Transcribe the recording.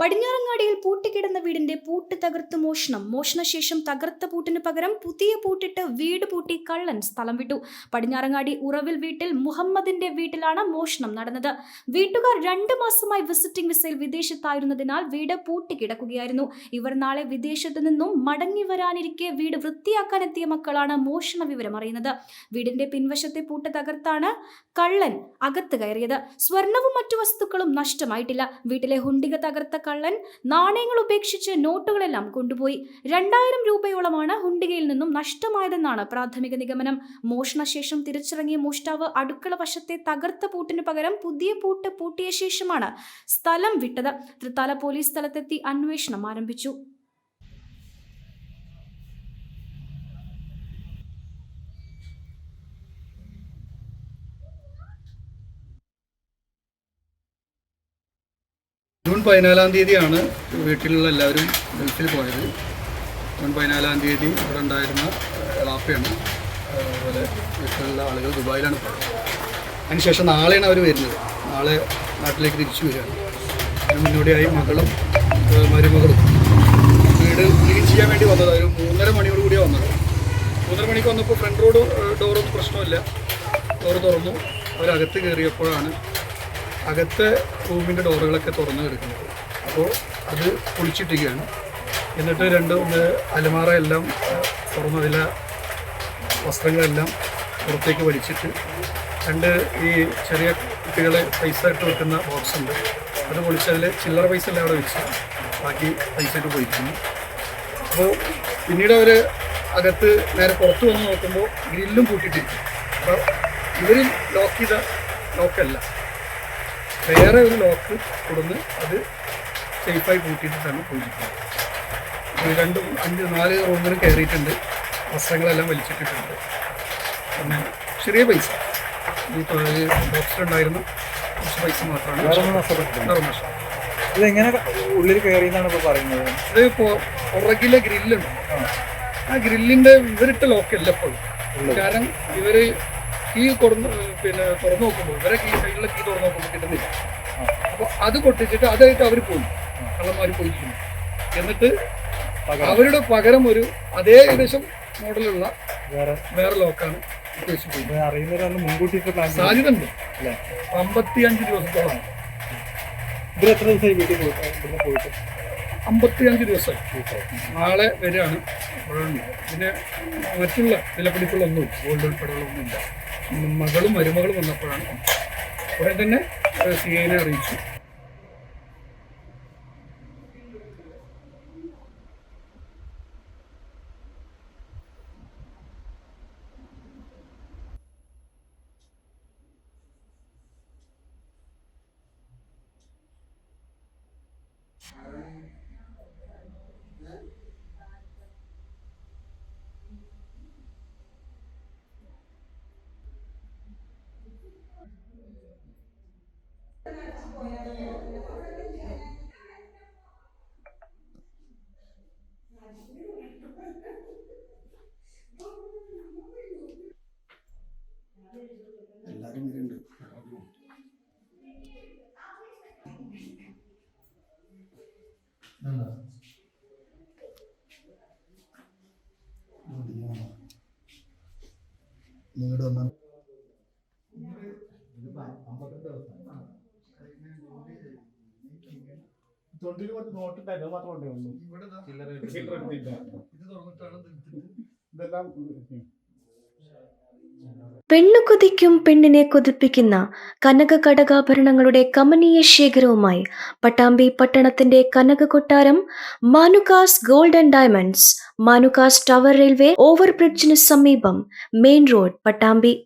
പടിഞ്ഞാറങ്ങാടിയിൽ പൂട്ടിക്കിടന്ന വീടിന്റെ പൂട്ട് തകർത്ത് മോഷണം. മോഷണശേഷം തകർത്ത പൂട്ടിന് പകരം പുതിയ പൂട്ടിട്ട് വീട് പൂട്ടി കള്ളൻ സ്ഥലം വിട്ടു. പടിഞ്ഞാറങ്ങാടി ഉറവിൽ വീട്ടിൽ മുഹമ്മദിന്റെ വീട്ടിലാണ് മോഷണം നടന്നത്. വീട്ടുകാർ രണ്ടു മാസമായി വിസിറ്റിംഗ് വിസയിൽ വിദേശത്തായിരുന്നതിനാൽ വീട് പൂട്ടിക്കിടക്കുകയായിരുന്നു. ഇവർ നാളെ വിദേശത്തു നിന്നും മടങ്ങി വരാനിരിക്കെ വീട് വൃത്തിയാക്കാനെത്തിയ മക്കളാണ് മോഷണ വിവരം അറിയുന്നത്. വീടിന്റെ പിൻവശത്തെ പൂട്ട് തകർത്താണ് കള്ളൻ അകത്ത് കയറിയത്. സ്വർണവും മറ്റു വസ്തുക്കളും നഷ്ടമായിട്ടില്ല. വീട്ടിലെ ഹുണ്ടിക തകർത്ത കള്ളൻ നാണയങ്ങൾ ഉപേക്ഷിച്ച് നോട്ടുകളെല്ലാം കൊണ്ടുപോയി. രണ്ടായിരം രൂപയോളമാണ് ഹുണ്ടികയിൽ നിന്നും നഷ്ടമായതെന്നാണ് പ്രാഥമിക നിഗമനം. മോഷണശേഷം തിരിച്ചിറങ്ങിയ മോഷ്ടാവ് അടുക്കള വശത്തെ തകർത്ത പൂട്ടിനു പകരം പുതിയ പൂട്ട് പൂട്ടിയ ശേഷമാണ് സ്ഥലം വിട്ടത്. തൃത്താല പോലീസ് സ്ഥലത്തെത്തി അന്വേഷണം ആരംഭിച്ചു. ജൂൺ പതിനാലാം തീയതിയാണ് വീട്ടിലുള്ള എല്ലാവരും ഗൾഫിൽ പോയത്. ജൂൺ പതിനാലാം തീയതി ഇവിടെ ഉണ്ടായിരുന്ന റാപ്പയാണ് അതുപോലെ വീട്ടിലുള്ള ആളുകൾ ദുബായിലാണ് പോയത്. അതിനുശേഷം നാളെയാണ് അവർ വരുന്നത്. നാളെ നാട്ടിലേക്ക് തിരിച്ചു വരികയാണ്. അതിന് മുന്നോടിയായി മകളും മരുമകളും. വീട് ക്ലീൻ ചെയ്യാൻ വേണ്ടി വന്നത്. ഒരു മൂന്നര മണിയോട് കൂടിയാണ് വന്നത്. മൂന്നര മണിക്ക് വന്നപ്പോൾ ഫ്രണ്ട് റോഡ് ഡോറൊന്നും പ്രശ്നമില്ല. ഡോറ് തുറന്നു. അവരകത്ത് കയറിയപ്പോഴാണ് അകത്തെ റൂമിന്റെ ഡോറുകളൊക്കെ തുറന്നു കിടക്കുന്നത്. അപ്പോൾ അത് പൊളിച്ചിട്ടിരിക്കുകയാണ് എന്നിട്ട് രണ്ട് അലമാറ എല്ലാം അതിലെ വസ്ത്രങ്ങളെല്ലാം പുറത്തേക്ക് വലിച്ചിട്ട് രണ്ട് ഈ ചെറിയ കുട്ടികളെ പൈസ ഇട്ട് വെക്കുന്ന ബോക്സ് ഉണ്ട്. അത് പൊളിച്ചതിൽ ചില്ലറ പൈസ എല്ലാം അവിടെ വെച്ച് ബാക്കി പൈസ ഇട്ട് പോയിരിക്കുന്നു അപ്പോൾ പിന്നീട് അവർ അകത്ത് നേരെ പുറത്ത് വന്ന് നോക്കുമ്പോൾ ഗ്രില്ലും പൂട്ടിയിട്ടിരിക്കും അപ്പോൾ ഇവർ ലോക്ക് ചെയ്ത ലോക്കല്ല വേറെ ഒരു ലോക്ക് കൊടുന്ന് അത് സേഫായി കൂട്ടിയിട്ട് പോയിരിക്കുന്നത് പൂജിക്കുന്നത്. രണ്ട് അഞ്ച് നാല് റൂമിൽ കയറിയിട്ടുണ്ട്. വസ്ത്രങ്ങളെല്ലാം വലിച്ചിട്ടിട്ടുണ്ട്. പിന്നെ ചെറിയ പൈസ. ഈ ബോക്സിലുണ്ടായിരുന്ന കുറച്ച് പൈസ മാത്രമാണ്. ഇതെങ്ങനെ ഉള്ളിൽ കയറി എന്നാണ് ഇപ്പോൾ പറയുന്നത്? ഇത് ഇപ്പോൾ പുറകിലെ ഗ്രില്ലുണ്ട്. ആ. ഗ്രില്ലിന്റെ ഇവരിട്ട ലോക്കല്ല ഇപ്പോൾ കാരണം ഇവർ കീ കൊടുന്ന് പിന്നെ തുറന്നു നോക്കുമ്പോൾ ഇവരെ കീ സൈഡിലെ കീ തുറന്നു നോക്കുമ്പോൾ കിട്ടുന്നില്ല. അപ്പോൾ അത് പൊട്ടിച്ചിട്ട് അതായിട്ട് അവർ പോയി. കള്ളന്മാർ പോയിരിക്കുന്നു. എന്നിട്ട് അവരുടെ പകരം ഒരു അതേ ഏകദേശം മോഡലുള്ള വേറെ. വേറെ ലോക്കാണ് ഇട്ട് വെച്ച് പോയി ഇത് അറിയുന്നവരൊന്ന് മുൻകൂട്ടിയിട്ട് പ്ലാൻ ചെയ്തു സാധ്യത ഉണ്ട് അല്ലേ? അമ്പത്തി അഞ്ച് ദിവസത്തോളാണ് ഇവർ എത്ര ദിവസമായി വീട്ടിൽ പോയിട്ട് പോയിട്ട്? അമ്പത്തി അഞ്ച് ദിവസം. നാളെ വരെയാണ് പിന്നെ മറ്റുള്ള വിലപിടിപ്പുകളൊന്നും ഗോൾഡ് ഉൾപ്പെടെയുള്ളൊന്നുമില്ല മകളും മരുമകളും വന്നപ്പോഴാണ് ഉടൻ തന്നെ സി ഐനെ അറിയിച്ചു. എല്ലാവരും വരുന്നുണ്ട്. നിങ്ങളുടെ വന്നാൽ തൊണ്ടിൽ കുറച്ച് നോട്ടുണ്ടായിരുന്നു അത് മാത്രമേ ഉള്ളൂ ഇവിടെ ദാ ചില്ലറ എടുത്തില്ല ഇത് തുറന്നിട്ടാണ് ഇത് എടുത്തിട്ട്. ഇതെല്ലാം പെണ്ണു കൊതിക്കും പെണ്ണിനെ കൊതിപ്പിക്കുന്ന കനക കടകാഭരണങ്ങളുടെ കമനീയ ശേഖരവുമായി പട്ടാമ്പി പട്ടണത്തിന്റെ കനക കൊട്ടാരം Manukas gold and diamonds Manukas tower railway ഓവർബ്രിഡ്ജിന് സമീപം മെയിൻ റോഡ് പട്ടാമ്പി